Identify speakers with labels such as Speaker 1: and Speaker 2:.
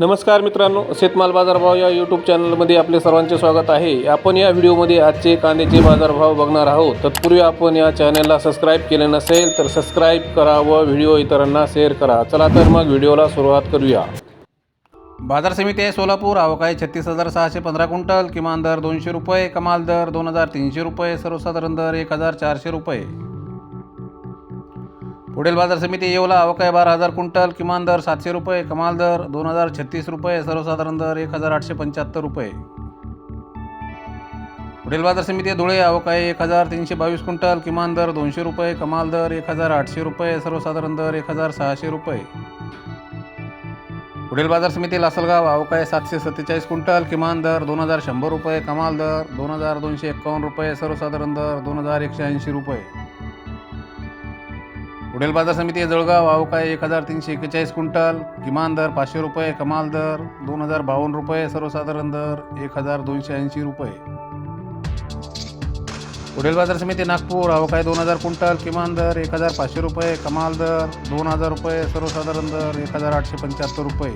Speaker 1: नमस्कार मित्रांनो शेतमाल बाजारभाव या यूट्यूब चॅनलमध्ये आपले सर्वांचे स्वागत आहे. आपण या व्हिडिओमध्ये आजचे कांद्याचे बाजारभाव बघणार आहोत. तत्पूर्वी आपण या चॅनलला सबस्क्राईब केले नसेल तर सबस्क्राईब करा व व्हिडिओ इतरांना शेअर करा. चला तर मग व्हिडिओला सुरुवात करूया. बाजार समिती आहे सोलापूर. आवक आहे छत्तीस हजार सहाशे पंधरा क्विंटल. किमान दर दोनशे रुपये. कमाल दर दोन हजार तीनशे रुपये. सर्वसाधारण दर एक हजार चारशे रुपये. पुढील बाजार समिती येवला. अवकाय आहे बारा हजार क्विंटल किमान दर सातशे रुपये कमाल दर दोन हजार छत्तीस रुपये सर्वसाधारण दर एक हजार आठशे पंच्याहत्तर रुपये. पुढील बाजार समिती धुळे. अवकाय एक हजार तीनशे बावीस क्विंटल किमान दर दोनशे रुपये कमाल दर एक हजार आठशे रुपये सर्वसाधारण दर एक हजार सहाशे रुपये. पुढील बाजार समिती लासलगाव. अवकाय सातशे सत्तेचाळीस क्विंटल किमान दर दोन हजार शंभर रुपये कमाल दर दोन हजार दोनशे एक्कावन्न रुपये सर्वसाधारण दर दोन हजार एकशे ऐंशी रुपये. पुढील बाजार समिती जळगाव आवक आहे एक हजार तीनशे एक्केचाळीस क्विंटल किमान दर पाचशे रुपये कमाल दर दोन हजार बावन्न रुपये सर्वसाधारण दर एक हजार दोनशे ऐंशी रुपये. पुढील बाजार समिती नागपूर आवक दोन हजार क्विंटल किमान दर एक हजार पाचशे रुपये कमाल दर दोन हजार रुपये सर्वसाधारण दर एक हजार आठशे पंच्याहत्तर रुपये.